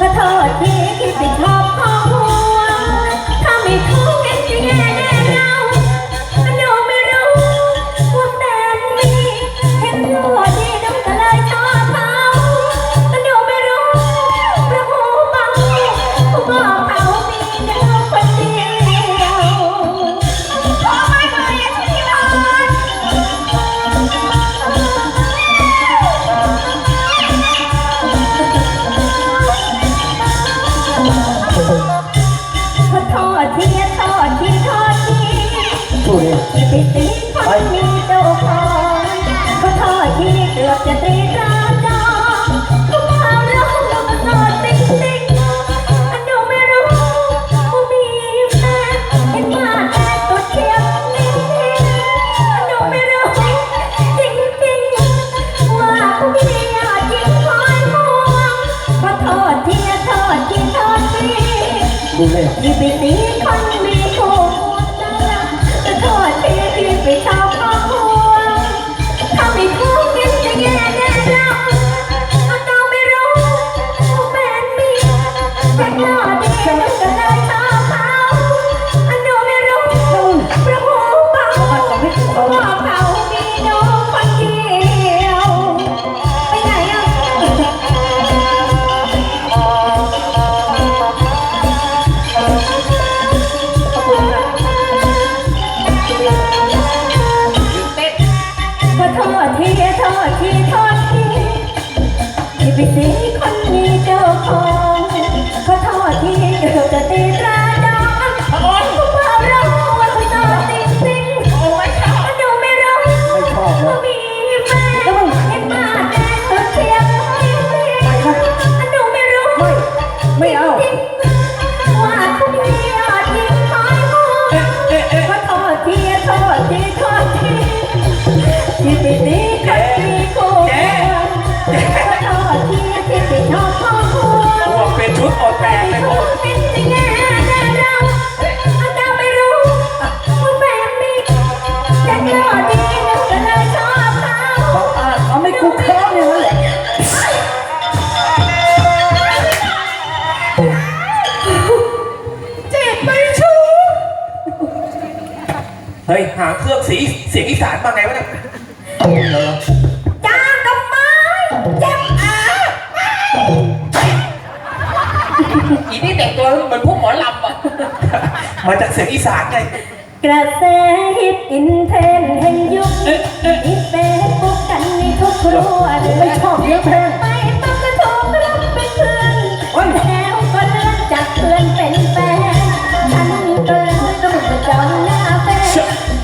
ขอโทษทีที่ไปชอบ อีนี่แต่งตัวเหมือนพวกหมอลำอะมาจากเสียงอีสานไงกระแสฮิตอินเทรนด์แห่งยุคนี้ฮิตเฟซบุ๊กกันในทุกครัวเรือนไม่ชอบเนื้อเพลงไม่ต้องกระทงรับเป็นเพื่อนโอ้ยแล้วก็เลื่อนจากเพื่อนเป็นแฟนฉันก็เลยต้องมาจองหน้าแฟน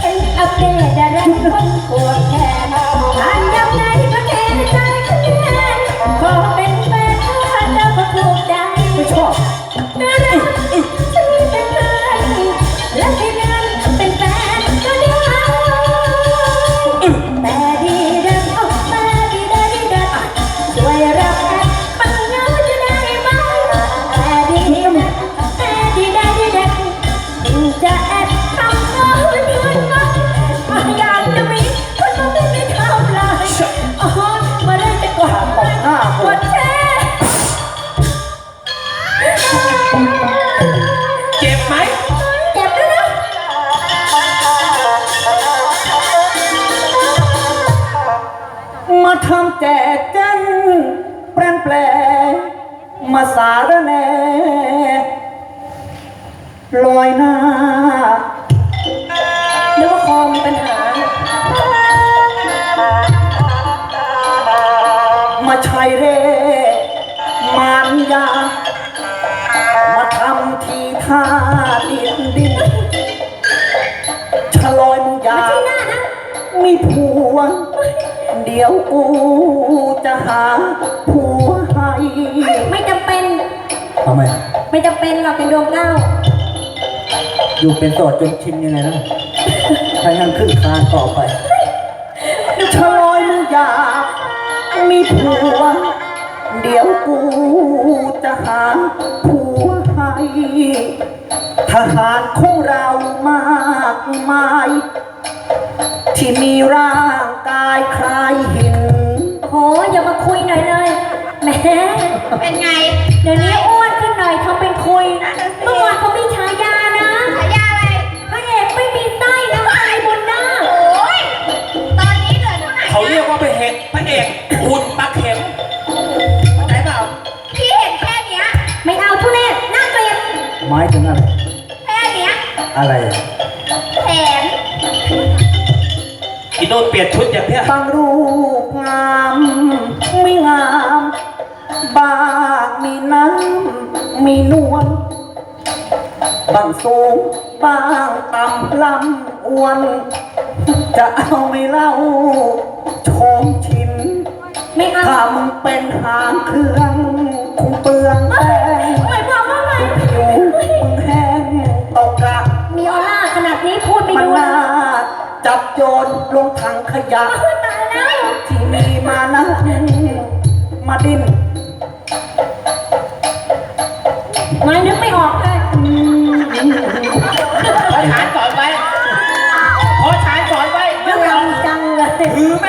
เห็นอัปเดตดาราคนขวบแข ทำแจกกันแปลงแปลงมาสารแหน่ลอยหน้านึกว่าคอมีปัญหา มาใช้เร่มานยา มาทำทีท่าดินดินชะลอยมึงอยาไม่ใช่หน้านะมีผัวเดี๋ยวกูจะหาผัวให้ไม่จำเป็น ทำไมไม่จำเป็นหรอกเป็นดวงเก้าอยู่เป็นโสดจนชินยังไงนะถ้างั้นขึ้นคานต่อไป ชะลอยมึงอยากมีผัว เดี๋ยวกูจะหาผัวให้ทหารของเรามากมาย ที่มีร่างกายคล้ายหินโหอย่ามาคุยหน่อยเลยแหมเป็นไง เดี๋ยวนี้อ้วนขึ้นหน่อยทำเป็นคุย เมื่อก่อนเขามีฉ สูงบางต่ำลำอ้วน จะเอาไม่เล่าชมชินไม่เอาถ้ามึงเป็นหางเครื่องคงเปลืองแป้งหมายความว่าไงผิวมึงแห้งตกกระมีออร่าขนาดนี้พูดไม่มันดูน่าจับโยนลงถังขยะตายแล้ว ที่มีมานะมาดิ้น ไม่นึกไม่ออกเลย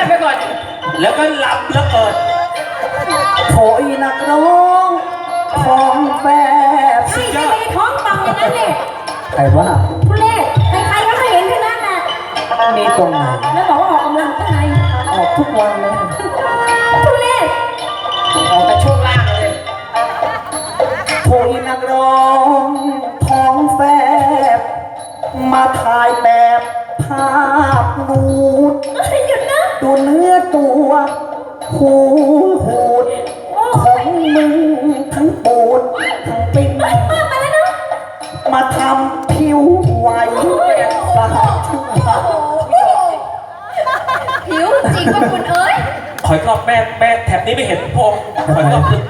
อแม่ไปก่อน แล้วก็หลับแล้วเกิดโถยนักร้องของแฟบใช่ใช่ไม่ได้ท้องป่องอย่างนั้นเลยใครว่าทุเรศใครๆก็เคยเห็นทั้งนั้นน่ะมีตรงไหนแล้วบอกว่าออกกำลังกายออกทุกวันเลย ขอยรอบแม่แม่แถบนี้ไม่เห็นพงขอยรอบนึง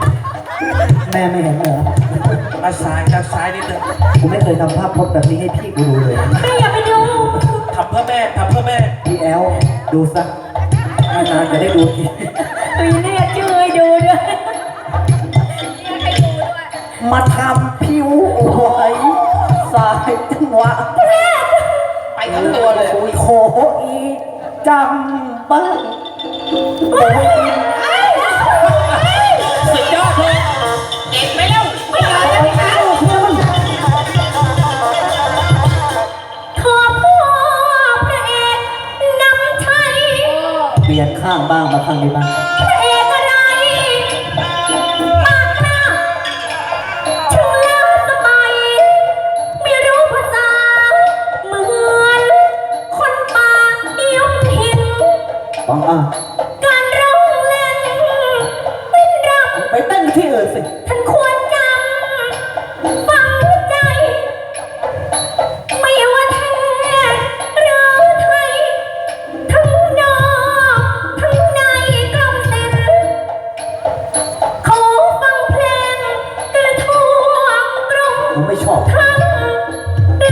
แม่ไม่เห็นเหรอด้านซ้ายด้านซ้ายนิดนึงกูไม่เคยทำภาพพจน์แบบนี้ให้พี่กูดูเลยไม่อย่าไปดูทำเพื่อแม่ทำเพื่อแม่ พี่แอลดูซะนานๆจะได้ดูทีมีเรียกชื่อให้ดูด้วยให้ดูด้วยมาทำผิวไหวสายจังหวะไปทั้งตัวเลยโอ้ยโคอีจำบ้างโอ้ย สุดยอดเลยเก่งไหมเล่าไม่ยอมเลยค่ะขอพ่อพระเอกนำชัยเปลี่ยนข้างบ้างมาข้างนี้บ้าง ฟังอะการร้องเล่นเป็นรไปเต้นที่อื่นสิำท่านควรจำฟังใจ ไม่ว่าแท้หรือไทย ทั้งนอกทั้งในกล่อมเส้น ขอฟังเพลงกระทวงกรุงกูไม่ชอบทั้ง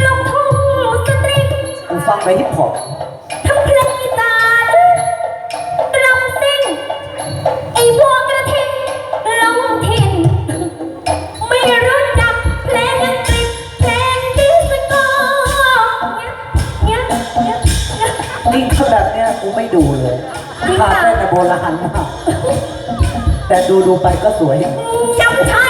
ลูกทุ่งสตริงกูฟังไปฮิปฮอป พาเต้นแต่โบราณมากแต่ดูดูๆไปก็สวย จำใช่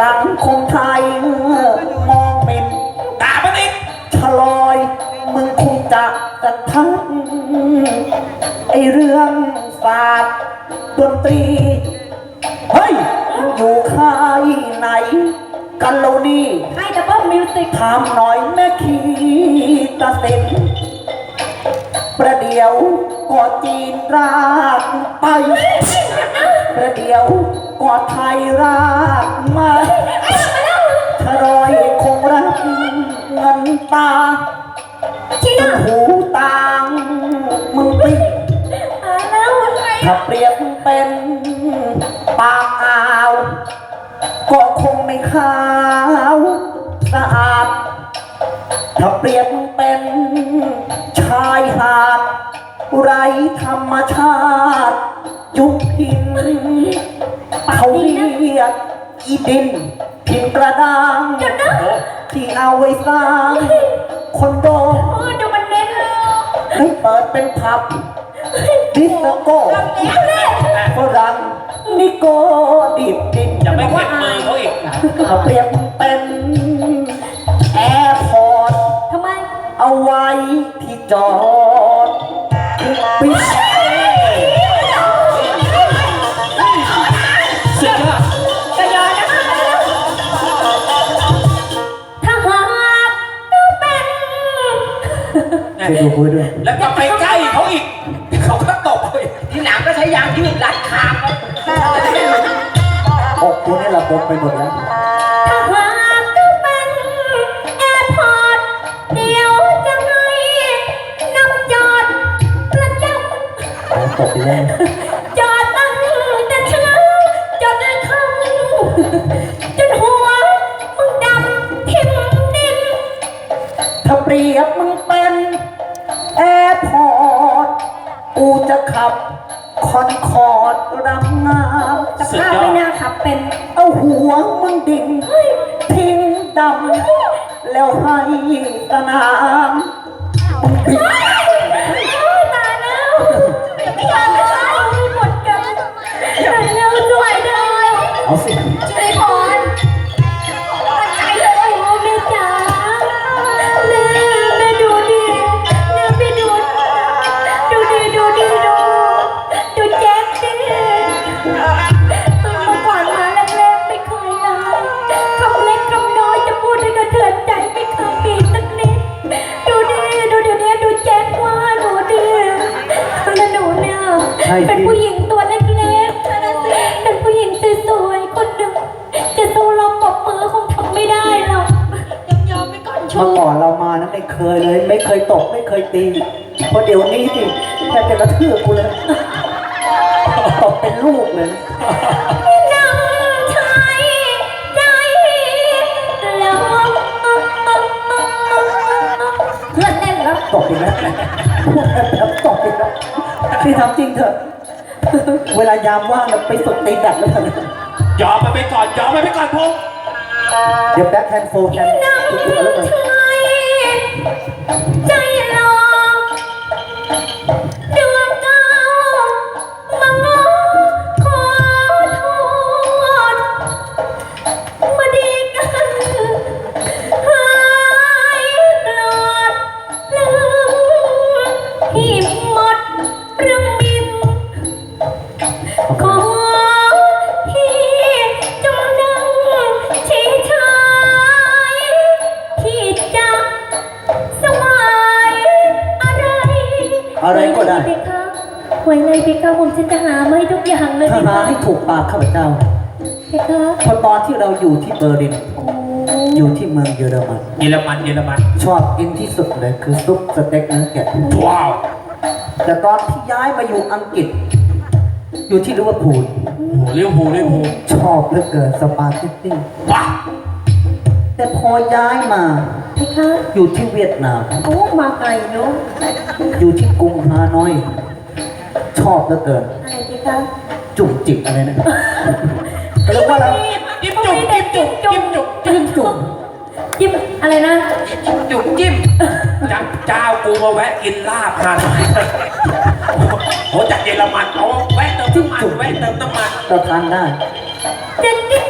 สังคมไทยมองเป็นด่ามันอีกชะลอย มึงคงจะกระทักไอเรื่องศาสตร์ดนตรี เฮ้ยมึงอยู่ค่ายไหน กันโลนี่ให้ดับเบิลมิวสิกถามหน่อยแม่ขีตาเซ็นประเดี๋ยวก็จีนรากไปประเดี๋ยว ก็ไทยรากมาทรอยคงรักเงินตาที่หูต่างมึงปิ้งถ้าเปรียบเป็นปากอ่าว ก็คงไม่ขาวสะอาดถ้าเปรียบ ยกอีดินพินกระดางที่เอาไว้สร้างคอนโดโอ้ดูมันเน้นเลยให้เปิดเป็นผับดิสโก้ฝรั่งนิโก้ดิบดินอย่าไม่เก็บมือเขาอีกเขาเปรียบเป็นแอร์พอร์ตทำไม เอาไว้ที่จอดปิด ไปดูคุยด้วยแล้วก็ไปใกล้เขาอีก เขาก็ตบเขาอีกทีหลังก็ใช้ยางยืดรัดคางเขาอกกูนี่ระบมไปหมดแล้ว ถ้าหากก็เป็นแอร์พอร์ตเดี๋ยวจะให้นำจอดประจำโอ้ตกไปแล้วจอดตั้งแต่เช้าจนค่ำจนหัวมึงดำทิ่มดิน ถ้าเปรียบำสภาพไม่น่าขับเป็นเอาหัวมึงดิ่งทิ้งดำแล้วให้สนามมึงปิดตายแล้วไม่อยากจะเล่าให้หมดกันตายแล้วด้วยได้เอาสิ เพราะเดี๋ยวนี้สิแค่จะกระทืบกูเลยตกเป็นลูกเลยนะนำชายใจแล้วเพื่อนเล่นแล้วตกอีกแล้วพูดแบบตกอีกแล้วพี่ทำจริงเถอะ เวลายามว่างน่ะไปฝึกตีแบดแล้วกันยอมมาไปก่อนยอมมาไปก่อนพงษ์เดี๋ยวแบ็คแฮนด์โฟร์แฮนด์นำแล้วกันชาย อะไรก็ได้เพคะไว้เลยเพคะผมฉันจะหาไมาให้ทุกอย่างเลยถ้าหาคะให้ถูกปากข้าพเจ้าเพคะเพอตอนที่เราอยู่ที่เบอร์ลิน โอ้อยู่ที่เมืองเยอรมัน เยอรมันเยอรมันชอบกินที่สุดเลยคือซุปสเต็กเนื้อแกะว้าวแต่ตอนที่ย้ายมาอยู่อังกฤษ อยู่ที่ลิเวอร์พูลโอ้โหเลี้ยวภูเลี้ยวภูชอบเหลือเกินสปาเกตตี้ว้าแต่พอย้ายมา เพคะอยู่ที่เวียดนาม โอ้มาไกลเนาะอยู่ที่กรุงฮานอย ชอบเหลือเกิน อะไรเพคะจุ่มจิบอะไรนะเรียกว่าอะไรจิ้มจุ่มจิ้มจุ่มจิ้มจุ่มจิ้มจุ่มจิ้มอะไรนะจิ้มจุ่มจิ้มจับเจ้ากูมาแวะกินลาบค่ะโหจากเยอรมันเอาแวะเติมน้ำมันแวะเติมน้ำมันเราทานได้จะกิน